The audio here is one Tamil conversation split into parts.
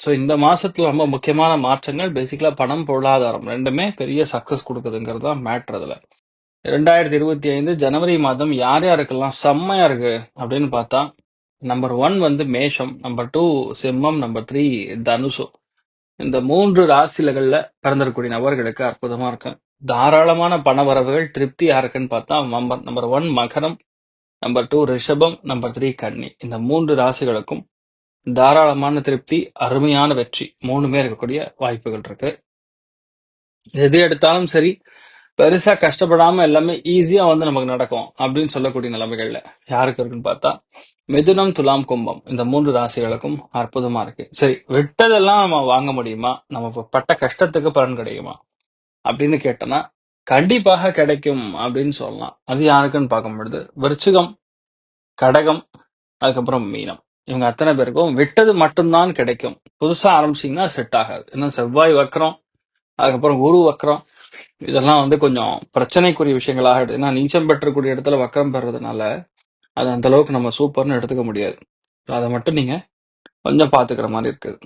ஸோ இந்த மாதத்தில் ரொம்ப முக்கியமான மாற்றங்கள் பேசிக்கலாக பணம் பொருளாதாரம் ரெண்டுமே பெரிய சக்ஸஸ் கொடுக்குதுங்கிறது தான் மேட்ரு அதில். ரெண்டாயிரத்தி இருபத்தி ஐந்து ஜனவரி மாதம் யார் யாருக்கெல்லாம் செம்மையா இருக்கு அப்படின்னு பார்த்தா நம்பர் ஒன் வந்து மேஷம் நம்பர் டூ சிம்மம் நம்பர் த்ரீ தனுசு. இந்த மூன்று ராசிலகள்ல பிறந்தக்கூடிய நபர்களுக்கு அற்புதமா இருக்கு. தாராளமான பண வரவுகள் திருப்தியா இருக்குன்னு பார்த்தா நம்பர் நம்பர் ஒன் மகரம் நம்பர் டூ ரிஷபம் நம்பர் த்ரீ கன்னி. இந்த மூன்று ராசிகளுக்கும் தாராளமான திருப்தி அருமையான வெற்றி. மூணுமே இருக்கக்கூடிய வாய்ப்புகள் இருக்கு. எது எடுத்தாலும் சரி பெருசா கஷ்டப்படாம எல்லாமே ஈஸியா வந்து நமக்கு நடக்கும் அப்படின்னு சொல்லக்கூடிய நிலைமைகள்ல யாருக்கு இருக்குன்னு பார்த்தா மிதுனம் துலாம் கும்பம். இந்த மூன்று ராசிகளுக்கும் அற்புதமா இருக்கு. சரி விட்டதெல்லாம் நம்ம வாங்க முடியுமா? நம்ம பட்ட கஷ்டத்துக்கு பலன் கிடைக்குமா அப்படின்னு கேட்டோம்னா கண்டிப்பாக கிடைக்கும் அப்படின்னு சொல்லலாம். அது யாருக்குன்னு பார்க்கும் பொழுது விருச்சிகம் கடகம் அதுக்கப்புறம் மீனம். இவங்க அத்தனை பேருக்கும் விட்டது மட்டும்தான் கிடைக்கும். புதுசா ஆரம்பிச்சீங்கன்னா செட் ஆகாது. இன்னும் செவ்வாய் வக்கரம் அதுக்கப்புறம் குரு வக்கரம் இதெல்லாம் வந்து கொஞ்சம் பிரச்சனைக்குரிய விஷயங்களாக ஏன்னா நீச்சம் பெற்றக்கூடிய இடத்துல வக்கரம் பெறதுனால அது அந்த அளவுக்கு நம்ம சூப்பர்னு எடுத்துக்க முடியாது. அதை மட்டும் நீங்க கொஞ்சம் பாத்துக்கிற மாதிரி இருக்குது.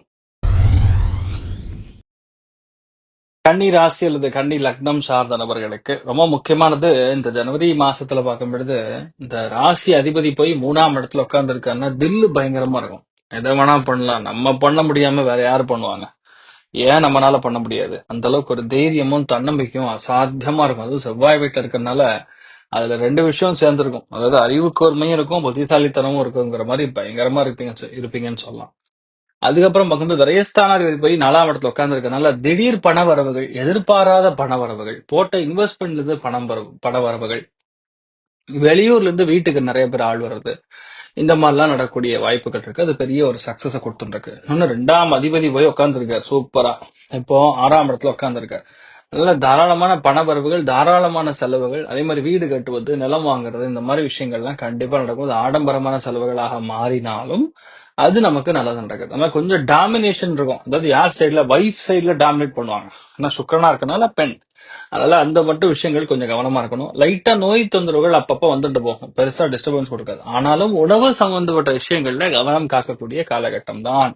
கன்னி ராசி அல்லது கன்னி லக்னம் சார்ந்த நபர்களுக்கு ரொம்ப முக்கியமானது இந்த ஜனவரி மாசத்துல பார்க்கும் பொழுது இந்த ராசி அதிபதி போய் மூணாம் இடத்துல உட்கார்ந்து தில்லு பயங்கரமா இருக்கும். எதை வேணா பண்ணலாம். நம்ம பண்ண முடியாம வேற யாரு பண்ணுவாங்க? ஏன் நம்மளால பண்ண முடியாது? அந்த அளவுக்கு ஒரு தைரியமும் தன்னம்பிக்கையும் அசாத்தியமா இருக்கும். அதுவும் செவ்வாய் வீட்டுல இருக்கறனால அதுல ரெண்டு விஷயம் சேர்ந்திருக்கும். அதாவது அறிவு கூர்மையும் இருக்கும் புத்திசாலித்தனமும் இருக்குங்கிற மாதிரி பயங்கரமா இருப்பீங்க இருப்பீங்கன்னு சொல்லலாம். அதுக்கப்புறம் பக்கம் விரயஸ்தானாதிபதி போய் நாலாம் இடத்துல உட்கார்ந்து திடீர் பண வரவுகள் எதிர்பாராத பண வரவுகள் போட்ட இன்வெஸ்ட்மெண்ட்ல இருந்து பணம் வரவு பண வரவுகள். வெளியூர்ல இருந்து வீட்டுக்கு நிறைய பேர் ஆள் வர்றது. இந்த மாதிரிலாம் நடக்கக்கூடிய வாய்ப்புகள் இருக்கு. அது பெரிய ஒரு சக்சஸ கொடுத்துருக்கு இன்னும் ரெண்டாம் அதிபதி போய் உட்காந்துருக்காரு சூப்பரா இப்போ ஆறாம் இடத்துல உட்காந்துருக்காரு அதனால தாராளமான பண வரவுகள் தாராளமான செலவுகள் அதே மாதிரி வீடு கட்டுவது நிலம் வாங்குறது இந்த மாதிரி விஷயங்கள்லாம் கண்டிப்பா நடக்கும் அது ஆடம்பரமான செலவுகளாக மாறினாலும் அது நமக்கு நல்லது நடக்குது ஆனால் கொஞ்சம் டாமினேஷன் இருக்கும். அதாவது யார் சைடில் வைஃப் சைடுல டாமினேட் பண்ணுவாங்க. ஆனால் சுக்கரனா இருக்கனால பெண். அதனால அந்த மட்டும் விஷயங்கள் கொஞ்சம் கவனமா இருக்கணும். லைட்டா நோய் தொந்தரவுகள் அப்பப்போ வந்துட்டு போகும். பெருசா டிஸ்டர்பன்ஸ் கொடுக்காது. ஆனாலும் உணவு சம்பந்தப்பட்ட விஷயங்கள்ல கவனம் காக்கக்கூடிய காலகட்டம் தான்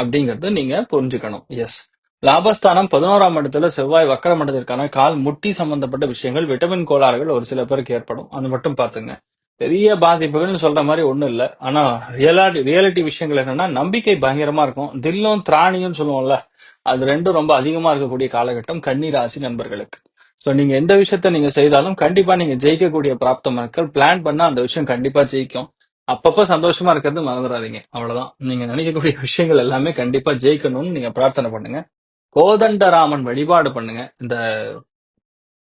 அப்படிங்கறத நீங்க புரிஞ்சுக்கணும். எஸ் லாபஸ்தானம் பதினோராம் இடத்துல செவ்வாய் வக்கர மண்டலத்திற்கான கால் முட்டி சம்பந்தப்பட்ட விஷயங்கள் விட்டமின் கோளாறுகள் ஒரு சில பேருக்கு ஏற்படும். அது மட்டும் பாத்துங்க பெரிய பாதிப்புகள்னு சொல்ற மாதிரி ஒண்ணும் இல்ல. ஆனா ரியாலிட்டி ரியாலிட்டி விஷயங்கள் என்னன்னா நம்பிக்கை பயங்கரமா இருக்கும். தில்லும் திராணியும் சொல்லுவோம்ல அது ரெண்டும் ரொம்ப அதிகமா இருக்கக்கூடிய காலகட்டம் கன்னி ராசி நண்பர்களுக்கு. சோ நீங்க எந்த விஷயத்த நீங்க செய்தாலும் கண்டிப்பா நீங்க ஜெயிக்கக்கூடிய பிராப்த மக்கள் பிளான் பண்ணா அந்த விஷயம் கண்டிப்பா ஜெயிக்கும். அப்பப்ப சந்தோஷமா இருக்கிறது மறந்துடாதீங்க அவ்வளவுதான். நீங்க நினைக்கக்கூடிய விஷயங்கள் எல்லாமே கண்டிப்பா ஜெயிக்கணும்னு நீங்க பிரார்த்தனை பண்ணுங்க. கோதண்டராமன் வழிபாடு பண்ணுங்க. இந்த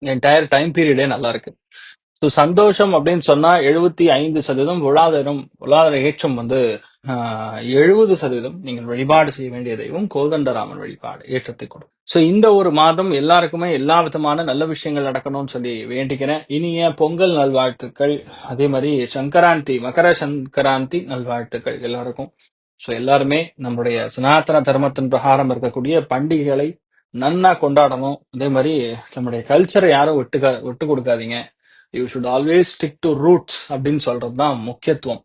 என்டையர் டைம் பீரியடே நல்லா இருக்கு. ஸோ சந்தோஷம் அப்படின்னு சொன்னா எழுபத்தி ஐந்து சதவீதம் பொருளாதாரம் பொருளாதார ஏற்றம் வந்து எழுபது சதவீதம் நீங்கள் வழிபாடு செய்ய வேண்டிய தெய்வம் கோதண்டராமன் வழிபாடு ஏற்றத்தை கொடுக்கும். ஸோ இந்த ஒரு மாதம் எல்லாருக்குமே எல்லா விதமான நல்ல விஷயங்கள் நடக்கணும்னு சொல்லி வேண்டிக்கிறேன். இனிய பொங்கல் நல்வாழ்த்துக்கள். அதே மாதிரி சங்கராந்தி மகர சங்கராந்தி நல்வாழ்த்துக்கள் எல்லாருக்கும். ஸோ எல்லாருமே நம்முடைய சனாதன தர்மத்தின் பிரகாரம் இருக்கக்கூடிய பண்டிகைகளை நன்னா கொண்டாடணும். அதே மாதிரி நம்முடைய கல்ச்சரை யாரும் விட்டு விட்டு கொடுக்காதீங்க. You should always stick to roots அப்படின்னு சொல்றது தான் முக்கியத்துவம்.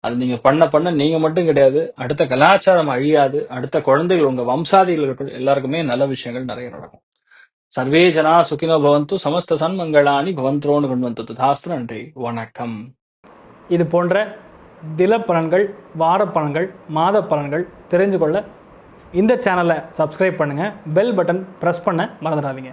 அது நீங்க பண்ண பண்ண நீங்க மட்டும் கிடையாது. அடுத்த கலாச்சாரம் அழியாது. அடுத்த குழந்தைகள் உங்க வம்சாதிகள் எல்லாருக்குமே நல்ல விஷயங்கள் நிறைய நடக்கும். சர்வே ஜனா சுகினோ பவந்து சமஸ்த சன்மங்களானி பவந்தோன்னு கொண்டு வந்தது. ததாஸ்து நன்றி. வணக்கம். இது போன்ற தில பலன்கள் வார பலன்கள் மாத பலன்கள் தெரிஞ்சு கொள்ள இந்த சேனலை சப்ஸ்கிரைப் பண்ணுங்கள் பெல் பட்டன் ப்ரெஸ் பண்ண மறந்துடாதீங்க.